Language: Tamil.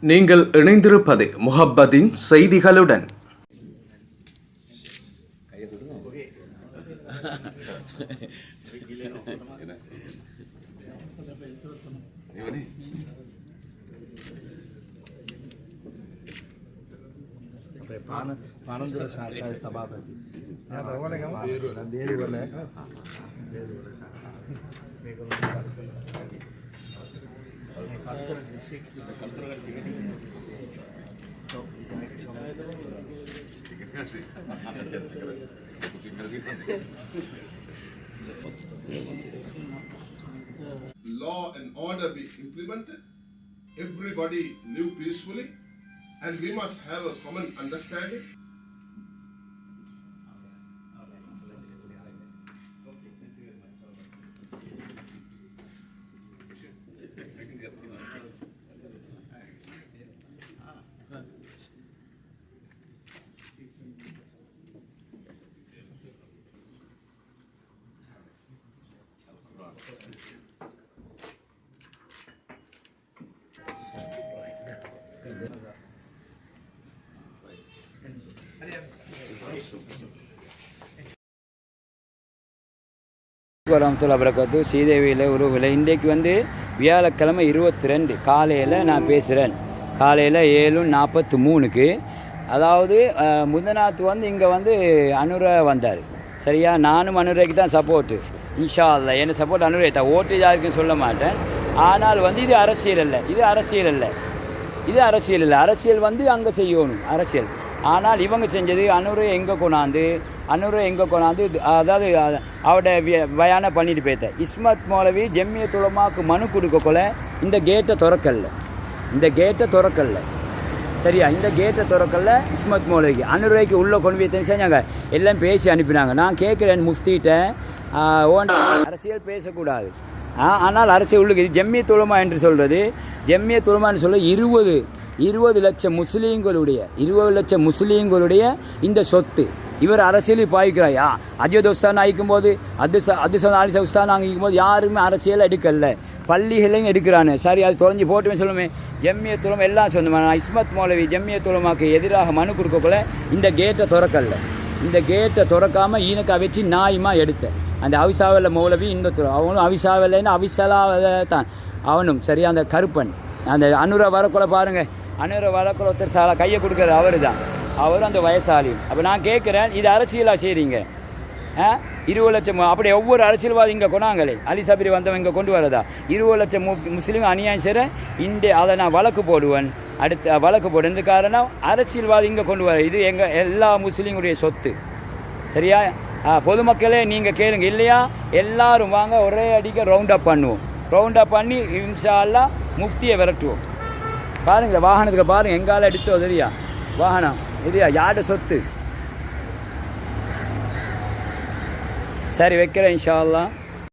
நீங்கள் இணைந்திருப்பது முஹப்பதின் செய்திகளுடன். Sabapathi. Law and order be implemented, everybody live peacefully, and we must have a common understanding. வரமத்துல வரகாத்து ஸ்ரீதேவியில் உருவில் இன்றைக்கு வந்து வியாழக்கிழமை இருபத்தி ரெண்டு காலையில் நான் பேசுகிறேன் காலையில் ஏழு நாற்பத்தி மூணுக்கு. அதாவது முதநாத் முதநாத்து வந்து இங்கே வந்து அனுர வந்தார். சரியா? நானும் அனுரைக்கு தான் சப்போர்ட்டு இன்ஷா அல்ல என்ன சப்போர்ட் அனுரை தான் ஓட்டு யாருக்குன்னு சொல்ல மாட்டேன். ஆனால் வந்து இது அரசியல் அல்ல. இது அரசியல் அல்ல. இது அரசியல் இல்லை. அரசியல் வந்து அங்கே செய்யணும். அரசியல். ஆனால் இவங்க செஞ்சது அனுரை எங்கே கொண்டாந்து அனுரை எங்கே கொண்டாந்து அதாவது அவட விய- பண்ணிட்டு போய்த்த இஸ்மத் மௌலவி ஜெம்மிய துளமாக்கு மனு கொடுக்கக்குள்ள இந்த கேட்டை திறக்கல. இந்த கேட்டை திறக்கல. சரியா? இந்த கேட்டை திறக்கல இஸ்மத் மௌலவிக்கு. அனுரைக்கு உள்ளே கொண்டு போய் தெரிஞ்சாங்க எல்லாம் பேசி அனுப்பினாங்க. நான் கேட்குறேன் முஃப்திகிட்ட அரசியல் பேசக்கூடாது. ஆனால் அரசியல் உள்ளுக்கு இது ஜெம்மிய துலமா என்று சொல்கிறது ஜெம்மிய துலமான்னு சொல்ல இருபது இருபது லட்சம் முஸ்லீம்களுடைய இருபது லட்சம் முஸ்லீம்களுடைய இந்த சொத்து. இவர் அரசியலில் பாய்க்கிறாயா? அஜயத் உஸ்தான் ஆகிக்கும் போது அதுசா அதுசன் ஆலிசா உஸ்தான் ஆகிக்கும் போது யாருமே அரசியல் எடுக்கல. பள்ளிகளையும் எடுக்கிறானு. சரி அது தொலைஞ்சு போட்டுமே சொல்லுமே. ஜெம்மிய துலம் எல்லாம் சொன்னோம் நான் இஸ்மத் மௌலவி ஜெம்மிய துலமாக்கு எதிராக மனு கொடுக்கக்குள்ள இந்த கேட்டை திறக்கல. இந்த கேட்டை திறக்காமல் ஈனக்கா வச்சு நாயுமா எடுத்தேன். அந்த அவிசாவில் மௌலவி இந்த அவனும் அவிசாவில்லைன்னு அவிசலாவில் தான். அவனும் சரியா அந்த கருப்பன். அந்த அனுர வரக்குள்ள பாருங்கள் அனுர வரக்குள்ள ஒருத்தர் சாலா கையை கொடுக்குறது அவர் தான் அவரும் அந்த வயசாளி. அப்போ நான் கேட்குறேன் இது அரசியலாக செய்கிறீங்க ஆ? இருபது லட்சம் அப்படி ஒவ்வொரு அரசியல்வாதி இங்கே கொண்டாங்களே அலி சபரி வந்தவன் இங்கே கொண்டு வரதா? இருபது லட்சம் முஸ்லீம் அநியாயம் செய்கிறேன் இந்த அதை நான் வழக்கு போடுவேன். அடுத்து வழக்கு போடுறது காரணம்? அரசியல்வாதி இங்கே கொண்டு வர. இது எங்கள் எல்லா முஸ்லீமுடைய சொத்து. சரியா? பொதுமக்களே நீங்கள் கேளுங்க. இல்லையா? எல்லாரும் வாங்க ஒரே அடிக்க ரவுண்ட் அப் பண்ணுவோம். ரவுண்ட் அப் பண்ணி இன்ஷா முஃப்தியை விரட்டுவோம். பாருங்கள் வாகனத்துக்கு பாருங்கள் எங்கால எடுத்தோ சரியா வாகனம். இல்லையா யாட சொத்து? சரி வைக்கிறேன் இன்ஷா அல்லா